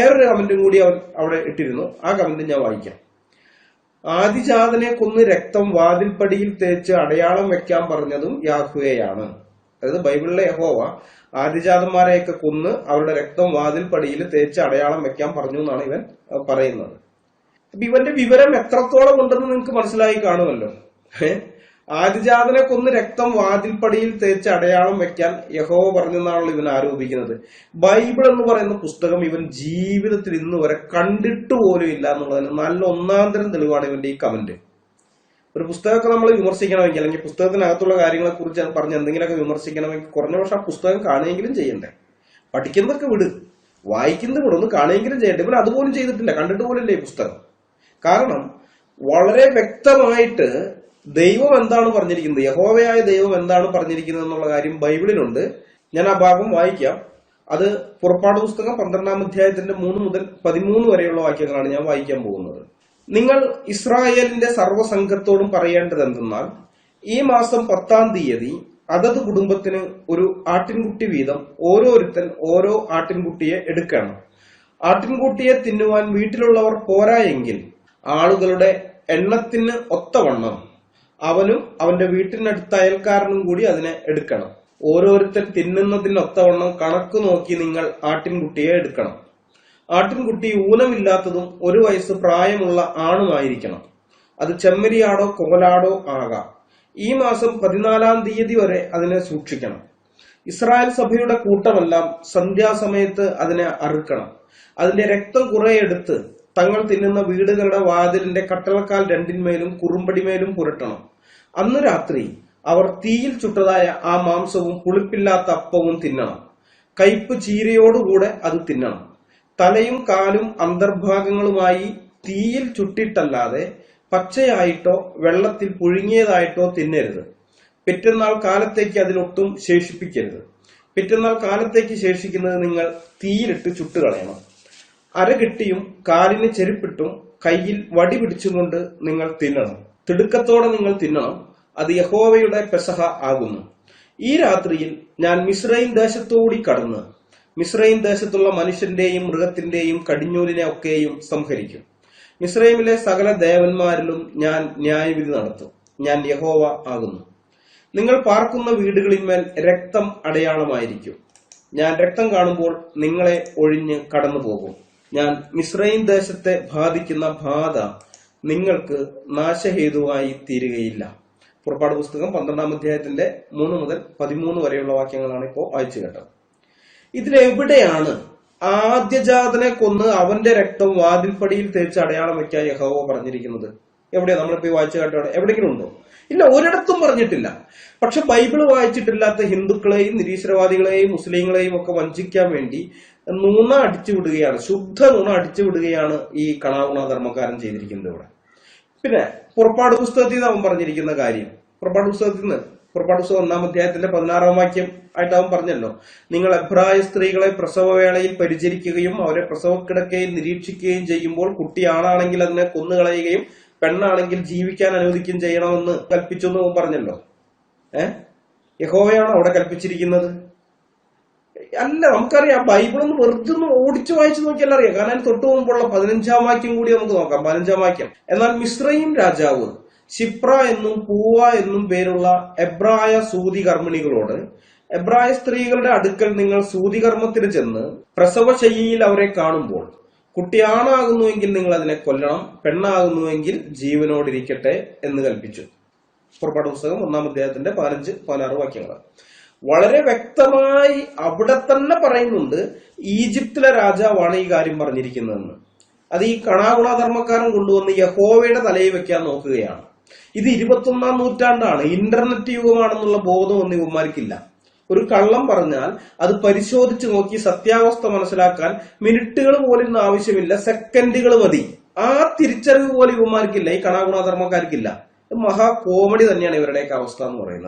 വേറൊരു കമന്റും കൂടി അവൻ അവിടെ ഇട്ടിരുന്നു. ആ കമന്റ് ഞാൻ വായിക്കാം. ആദിജാതനെ കൊന്ന് രക്തം വാതിൽപ്പടിയിൽ തേച്ച് അടയാളം വെക്കാൻ പറഞ്ഞതും യാഹുവയാണ് അതായത് ബൈബിളിലെ യഹോവ ആദിജാതന്മാരെയൊക്കെ കൊന്ന് അവരുടെ രക്തം വാതിൽപ്പടിയിൽ തേച്ച് അടയാളം വെക്കാൻ പറഞ്ഞു എന്നാണ് ഇവൻ പറയുന്നത്. ഇവന്റെ വിവരം എത്രത്തോളം ഉണ്ടെന്ന് നിങ്ങൾക്ക് മനസ്സിലായി കാണുമല്ലോ? ആദിജാതനെ കൊന്ന് രക്തം വാതിൽപ്പടിയിൽ തേച്ച് അടയാളം വെക്കാൻ യഹോവ പറഞ്ഞെന്നാണല്ലോ ഇവൻ ആരോപിക്കുന്നത്. ബൈബിൾ എന്ന് പറയുന്ന പുസ്തകം ഇവൻ ജീവിതത്തിൽ ഇന്ന് വരെ കണ്ടിട്ട് പോലും ഇല്ല എന്നുള്ളതിന് നല്ല ഒന്നാന്തരം തെളിവാണ് ഇവന്റെ ഈ കമന്റ് ഒരു പുസ്തകമൊക്കെ നമ്മൾ വിമർശിക്കണമെങ്കിൽ അല്ലെങ്കിൽ പുസ്തകത്തിനകത്തുള്ള കാര്യങ്ങളെ കുറിച്ച് പറഞ്ഞ് എന്തെങ്കിലുമൊക്കെ വിമർശിക്കണമെങ്കിൽ കുറഞ്ഞ പക്ഷെ ആ പുസ്തകം കാണുകയെങ്കിലും ചെയ്യണ്ടേ? പഠിക്കുന്നതൊക്കെ വിട്. വായിക്കുന്നത് വിടുന്നു ഒന്ന് കാണുകയെങ്കിലും ചെയ്യട്ടെ ഇവൻ അതുപോലും ചെയ്തിട്ടില്ല. കണ്ടിട്ട് പോലില്ല ഈ പുസ്തകം. കാരണം വളരെ വ്യക്തമായിട്ട് ദൈവം എന്താണ് പറഞ്ഞിരിക്കുന്നത്? യഹോവയായ ദൈവം എന്താണ് പറഞ്ഞിരിക്കുന്നത് എന്നുള്ള കാര്യം ബൈബിളിലുണ്ട്. ഞാൻ ആ ഭാഗം വായിക്കാം. അത് പുറപ്പാട് പുസ്തകം പന്ത്രണ്ടാം അധ്യായത്തിന്റെ മൂന്ന് മുതൽ പതിമൂന്ന് വരെയുള്ള വാക്യങ്ങളാണ് ഞാൻ വായിക്കാൻ പോകുന്നത്. നിങ്ങൾ ഇസ്രായേലിന്റെ സർവസംഘത്തോടും പറയേണ്ടത് എന്തെന്നാൽ ഈ മാസം പത്താം തീയതി അതത് കുടുംബത്തിന് ഒരു ആട്ടിൻകുട്ടി വീതം ഓരോരുത്തൻ ഓരോ ആട്ടിൻകുട്ടിയെ എടുക്കണം. ആട്ടിൻകുട്ടിയെ തിന്നുവാൻ വീട്ടിലുള്ളവർ പോരായെങ്കിൽ ആളുകളുടെ എണ്ണത്തിന് ഒത്തവണ്ണം അവനും അവന്റെ വീട്ടിനടുത്ത അയൽക്കാരനും കൂടി അതിനെ എടുക്കണം. ഓരോരുത്തർ തിന്നുന്നതിനൊത്തവണ്ണം കണക്ക് നോക്കി നിങ്ങൾ ആട്ടിൻകുട്ടിയെ എടുക്കണം. ആട്ടിൻകുട്ടി ഊനമില്ലാത്തതും ഒരു വയസ്സ് പ്രായമുള്ള ആണുമായിരിക്കണം. അത് ചെമ്മരിയാടോ കോലാടോ ആകാം. ഈ മാസം പതിനാലാം തീയതി വരെ അതിനെ സൂക്ഷിക്കണം. ഇസ്രായേൽ സഭയുടെ കൂട്ടമെല്ലാം സന്ധ്യാസമയത്ത് അതിനെ അറുക്കണം. അതിന്റെ രക്തം കുറെ എടുത്ത് തങ്ങൾ തിന്നുന്ന വീടുകളുടെ വാതിലിന്റെ കട്ടളക്കാൽ രണ്ടിന്മേലും കുറുമ്പടിമേലും പുരട്ടണം. അന്ന് രാത്രി അവർ തീയിൽ ചുട്ടതായ ആ മാംസവും പുളിപ്പില്ലാത്ത അപ്പവും തിന്നണം. കയ്പ് ചീരയോടുകൂടെ അത് തിന്നണം. തലയും കാലും അന്തർഭാഗങ്ങളുമായി തീയിൽ ചുട്ടിട്ടല്ലാതെ പച്ചയായിട്ടോ വെള്ളത്തിൽ പുഴുങ്ങിയതായിട്ടോ തിന്നരുത്. പിറ്റന്നാൾ കാലത്തേക്ക് അതിലൊട്ടും ശേഷിപ്പിക്കരുത്. പിറ്റന്നാൾ കാലത്തേക്ക് ശേഷിക്കുന്നത് നിങ്ങൾ തീയിലിട്ട് ചുട്ടുകളയണം. അരകെട്ടിയും കാലിന് ചെരുപ്പിട്ടും കയ്യിൽ വടി പിടിച്ചുകൊണ്ട് നിങ്ങൾ തിന്നണം. തിടുക്കത്തോടെ നിങ്ങൾ തിന്നണം. അത് യഹോവയുടെ പെസഹ ആകുന്നു. ഈ രാത്രിയിൽ ഞാൻ മിസ്രൈൻ ദേശത്തുകൂടി കടന്ന് മിസ്രൈൻ ദേശത്തുള്ള മനുഷ്യന്റെയും മൃഗത്തിന്റെയും കടിഞ്ഞൂലിനെ ഒക്കെയും സംഹരിക്കും. മിസ്രൈമിലെ സകല ദേവന്മാരിലും ഞാൻ ന്യായവിധി നടത്തും. ഞാൻ യഹോവ ആകുന്നു. നിങ്ങൾ പാർക്കുന്ന വീടുകളിന്മേൽ രക്തം അടയാളമായിരിക്കും. ഞാൻ രക്തം കാണുമ്പോൾ നിങ്ങളെ ഒഴിഞ്ഞ് കടന്നു പോകും ഞാൻ മിസ്രൈൻ ദേശത്തെ ബാധിക്കുന്ന ബാധ നിങ്ങൾക്ക് നാശഹേതുവായി തീരുകയില്ല. പുറപ്പാട് പുസ്തകം പന്ത്രണ്ടാം അധ്യായത്തിന്റെ മൂന്ന് മുതൽ പതിമൂന്ന് വരെയുള്ള വാക്യങ്ങളാണ് ഇപ്പോൾ വായിച്ചു കേട്ടത്. ഇതിലെവിടെയാണ് ആദ്യജാതനെ കൊന്ന് അവന്റെ രക്തം വാതിൽപ്പടിയിൽ തേച്ച് അടയാളം വെക്കാൻ യഹോവ പറഞ്ഞിരിക്കുന്നത്? എവിടെയാ? നമ്മളിപ്പോ വായിച്ചു കേട്ടോ എവിടെയെങ്കിലും ഉണ്ടോ? ഇല്ല ഒരിടത്തും പറഞ്ഞിട്ടില്ല. പക്ഷെ ബൈബിൾ വായിച്ചിട്ടില്ലാത്ത ഹിന്ദുക്കളെയും നിരീശ്വരവാദികളെയും മുസ്ലിങ്ങളെയും ഒക്കെ വഞ്ചിക്കാൻ വേണ്ടി നുണ അടിച്ചു വിടുകയാണ് ശുദ്ധ നുണ അടിച്ചു വിടുകയാണ് ഈ കണാഗുണ ധർമ്മക്കാരൻ ചെയ്തിരിക്കുന്നത് ഇവിടെ. പിന്നെ പുറപ്പാട് പുസ്തകത്തിൽ നിന്ന് അവൻ പറഞ്ഞിരിക്കുന്ന കാര്യം. പുറപ്പാട് പുസ്തകത്തിൽ നിന്ന് പുറപ്പാട് പുസ്തകം ഒന്നാം അധ്യായത്തിന്റെ പതിനാറാം വാക്യം ആയിട്ട് അവൻ പറഞ്ഞല്ലോ. നിങ്ങൾ എബ്രായ സ്ത്രീകളെ പ്രസവവേളയിൽ പരിചരിക്കുകയും അവരെ പ്രസവക്കിടക്കയിൽ നിരീക്ഷിക്കുകയും ചെയ്യുമ്പോൾ കുട്ടി ആണാണെങ്കിൽ അതിനെ കൊന്നുകളയുകയും പെണ്ണാണെങ്കിൽ ജീവിക്കാൻ അനുവദിക്കുകയും ചെയ്യണമെന്ന് കൽപ്പിച്ചു എന്ന് അവൻ പറഞ്ഞല്ലോ. ഏഹ് യഹോവയാണ് അവിടെ കൽപ്പിച്ചിരിക്കുന്നത്? അല്ല നമുക്കറിയാം ബൈബിൾ ഒന്ന് വെറുതെ ഒന്ന് ഓടിച്ചു വായിച്ചു നോക്കിയാൽ അറിയാം. കാരണം തൊട്ടു മുമ്പുള്ള പതിനഞ്ചാം വാക്യം കൂടി നമുക്ക് നോക്കാം. പതിനഞ്ചാം വാക്യം. എന്നാൽ മിശ്രയും രാജാവ് ശിപ്ര എന്നും പൂവ എന്നും പേരുള്ള എബ്രായ സൂതി കർമ്മിണികളോട് എബ്രായ സ്ത്രീകളുടെ അടുക്കൽ നിങ്ങൾ സൂതികർമ്മത്തിന് ചെന്ന് പ്രസവശയ്യയിൽ അവരെ കാണുമ്പോൾ കുട്ടി ആണാകുന്നുവെങ്കിൽ നിങ്ങൾ അതിനെ കൊല്ലണം പെണ്ണാകുന്നുവെങ്കിൽ ജീവനോടിരിക്കട്ടെ എന്ന് കൽപ്പിച്ചു. പുറപ്പാട് പുസ്തകം ഒന്നാം അധ്യായത്തിന്റെ പതിനഞ്ച് പതിനാറ് വാക്യങ്ങൾ. വളരെ വ്യക്തമായി അവിടെ തന്നെ പറയുന്നുണ്ട് ഈജിപ്തിലെ രാജാവാണ് ഈ കാര്യം പറഞ്ഞിരിക്കുന്നതെന്ന്. അത് ഈ കണാഗുണ ധർമ്മക്കാരൻ കൊണ്ടുവന്ന് യഹോവയുടെ തലയിൽ വെക്കാൻ നോക്കുകയാണ്. ഇത് ഇരുപത്തൊന്നാം നൂറ്റാണ്ടാണ്. ഇന്റർനെറ്റ് യുഗമാണെന്നുള്ള ബോധം ഒന്നും ഇവന്മാർക്കില്ല. ഒരു കള്ളം പറഞ്ഞാൽ അത് പരിശോധിച്ച് നോക്കി സത്യാവസ്ഥ മനസ്സിലാക്കാൻ മിനിറ്റുകൾ പോലും ആവശ്യമില്ല. സെക്കൻഡുകൾ മതി. ആ തിരിച്ചറിവ് പോലും ഇവന്മാർക്കില്ല. ഈ കണാഗുണ ധർമ്മക്കാർക്കില്ല ഇത് മഹാ കോമഡി തന്നെയാണ് ഇവരുടെയൊക്കെ അവസ്ഥ എന്ന് പറയുന്നത്.